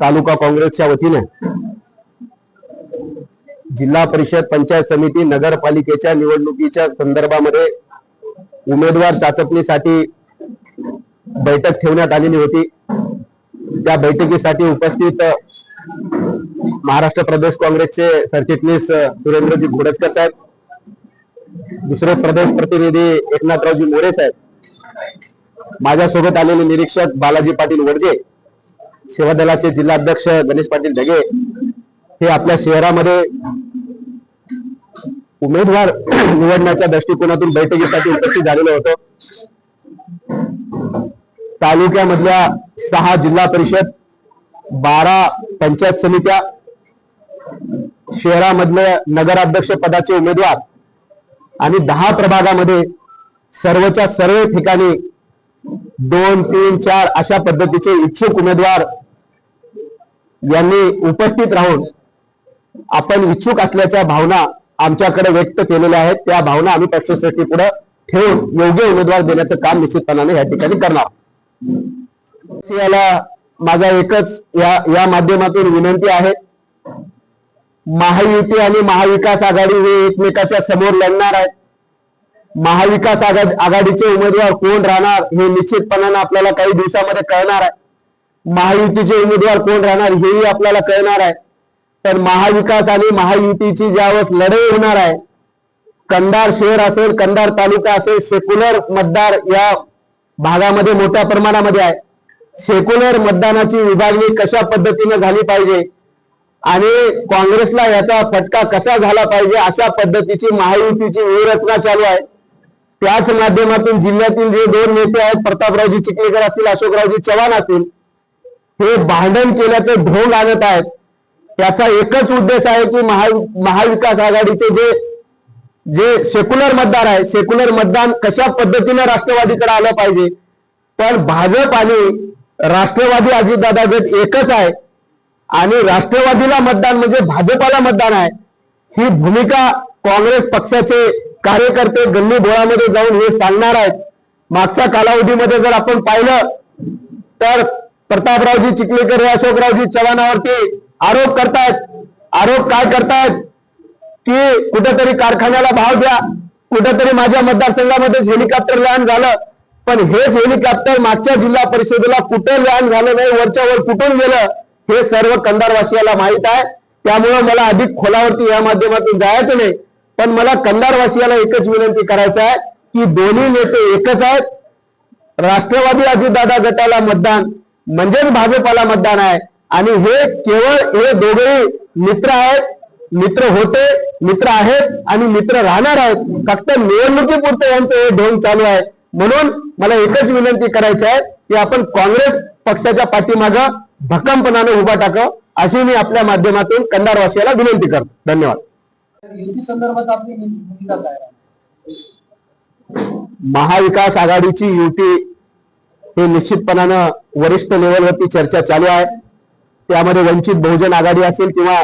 तालुका काँग्रेसच्या वतीने जिल्हा परिषद पंचायत समिती नगरपालिकेच्या निवडणुकीच्या संदर्भामध्ये उमेदवार चाचपणीसाठी बैठक ठेवण्यात आलेली होती. त्या बैठकीसाठी उपस्थित महाराष्ट्र प्रदेश काँग्रेसचे सरचिटणीस सुरेंद्रजी घोडजकर साहेब दुसरे प्रदेश प्रतिनिधी एकनाथरावजी मोरे साहेब माझ्यासोबत आलेले निरीक्षक बालाजी पाटील वडजे सेवादलाचे जिल्हाध्यक्ष गणेश पाटील ढगे हे आपल्या शहरामध्ये उमेदवार निवडण्याच्या दृष्टिकोनातून बैठकीसाठी उपस्थित झालेलं होतं. तालुक्यामधल्या सहा जिल्हा परिषद बारा पंचायत समित्या शहरामधले नगराध्यक्ष पदाचे उमेदवार आणि दहा प्रभागामध्ये सर्वच्या सर्व ठिकाणी दोन तीन चार अशा पद्धतीचे इच्छुक उमेदवार यांनी उपस्थित राहून आपण इच्छुक असल्याच्या भावना आमच्याकडे व्यक्त केलेल्या आहेत. त्या भावना आम्ही पक्षश्रेष्ठी पुढे ठेवून योग्य उमेदवार देण्याचं काम निश्चितपणाने या ठिकाणी करणार याला माझा एकच या या माध्यमातून विनंती आहे. महायुती आणि महाविकास आघाडी हे एकमेकाच्या समोर लढणार आहेत. महाविकास आघाडीचे उमेदवार कोण राहणार हे निश्चितपणाने आपल्याला काही दिवसामध्ये कळणार आहे. महायुतीचे उमेदवार कोण राहणार हेही आपल्याला कळणार आहे. पण महाविकास आणि महायुतीची ज्यावेळेस लढाई होणार आहे कंधार शहर असेल कंधार तालुका असेल सेक्युलर मतदार या भागामध्ये मोठ्या प्रमाणामध्ये आहे. सेक्युलर मतदानाची विभागणी कशा पद्धतीने झाली पाहिजे आणि काँग्रेसला याचा फटका कसा झाला पाहिजे अशा पद्धतीची महायुतीची व्यूहरचना चालू आहे. त्याच माध्यमातून जिल्ह्यातील जे दोन नेते आहेत प्रतापरावजी चिखलेकर असतील अशोकरावजी चव्हाण असतील हे भांडण केल्याचं ढोंग आणत आहेत. त्याचा एकच उद्देश आहे की महा महाविकास आघाडीचे जे जे सेक्युलर मतदार आहे सेक्युलर मतदान कशा पद्धतीने राष्ट्रवादीकडे आलं पाहिजे? पण भाजप आणि राष्ट्रवादी अजितदादा गट एकच आहे. आणि राष्ट्रवादीला मतदान म्हणजे भाजपाला मतदान आहे. ही भूमिका काँग्रेस पक्षाचे कार्यकर्ते गल्ली बोळामध्ये जाऊन हे सांगणार आहेत. मागच्या कालावधीमध्ये जर आपण पाहिलं तर प्रतापरावजी चिखलेकर हे अशोकरावजी चव्हाणावरती आरोप करतायत. आरोप काय करतायत? की कुठेतरी कारखान्याला भाव द्या. कुठेतरी माझ्या मतदारसंघामध्येच हेलिकॉप्टर लँड झालं. पण हेच हेलिकॉप्टर मागच्या जिल्हा परिषदेला कुठं लँड झालं नाही वरच्या वर कुठून गेलं हे सर्व कंधारवासियाला माहीत आहे. त्यामुळे मला अधिक खोलावरती या माध्यमातून जायचं नाही. पण मला कंधारवासियाला एकच विनंती करायचं आहे की दोन्ही नेते एकच आहेत. राष्ट्रवादी अजितदादा गटाला मतदान म्हणजेच भाजपाला मतदान आहे. आणि हे केवळ हे दोघेही मित्र आहेत. मित्र होते मित्र आहेत आणि मित्र राहणार आहेत. फक्त निवडणुकीपुरतं यांचं हे ढोंग चालू आहे. म्हणून मला एकच विनंती करायची आहे की आपण काँग्रेस पक्षाच्या पाठीमागं भक्कमपणाने उभा टाकावं. अशी मी आपल्या माध्यमातून कंधारवासियाला विनंती करतो. धन्यवाद. युती संदर्भात आपली म्हणजे भूमिका काय महाविकास आघाडीची युती हे निश्चितपणानं वरिष्ठ लेवलवरती चर्चा चालू आहे. त्यामध्ये वंचित बहुजन आघाडी असेल किंवा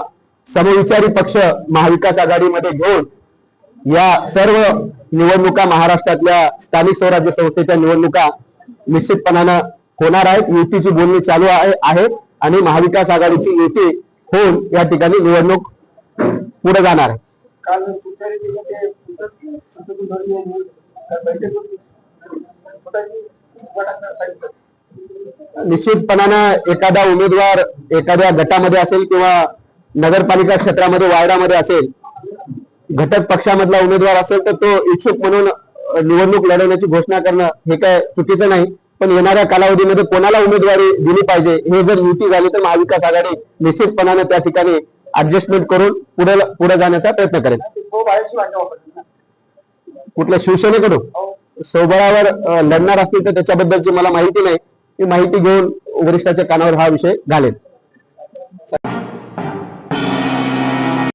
समविचारी पक्ष महाविकास आघाडीमध्ये घेऊन या सर्व निवडणुका महाराष्ट्रातल्या स्थानिक स्वराज्य संस्थेच्या निवडणुका निश्चितपणानं होणार आहेत. युतीची बोलणी चालू आहे आणि महाविकास आघाडीची युती होऊन या ठिकाणी निवडणूक पुढे जाणार आहे. काल सुपारी निश्चितपणानं एखादा उमेदवार एखाद्या गटामध्ये असेल किंवा नगरपालिका क्षेत्रामध्ये वार्डामध्ये असेल घटक पक्षामधला उमेदवार असेल तर तो इच्छुक म्हणून निवडणूक लढवण्याची घोषणा करणं हे काय चुकीचं नाही. पण येणाऱ्या कालावधीमध्ये कोणाला उमेदवारी दिली पाहिजे हे जर युती झाली तर महाविकास आघाडी निश्चितपणाने त्या ठिकाणी ऍडजस्टमेंट करून पुढे पुढे जाण्याचा प्रयत्न करेल. कुठल्या शिवसेनेकडून हो. सोबळावर लढणार असतील तर त्याच्याबद्दलची मला माहिती नाही ती माहिती घेऊन वरिष्ठाच्या कानावर हा विषय घालेल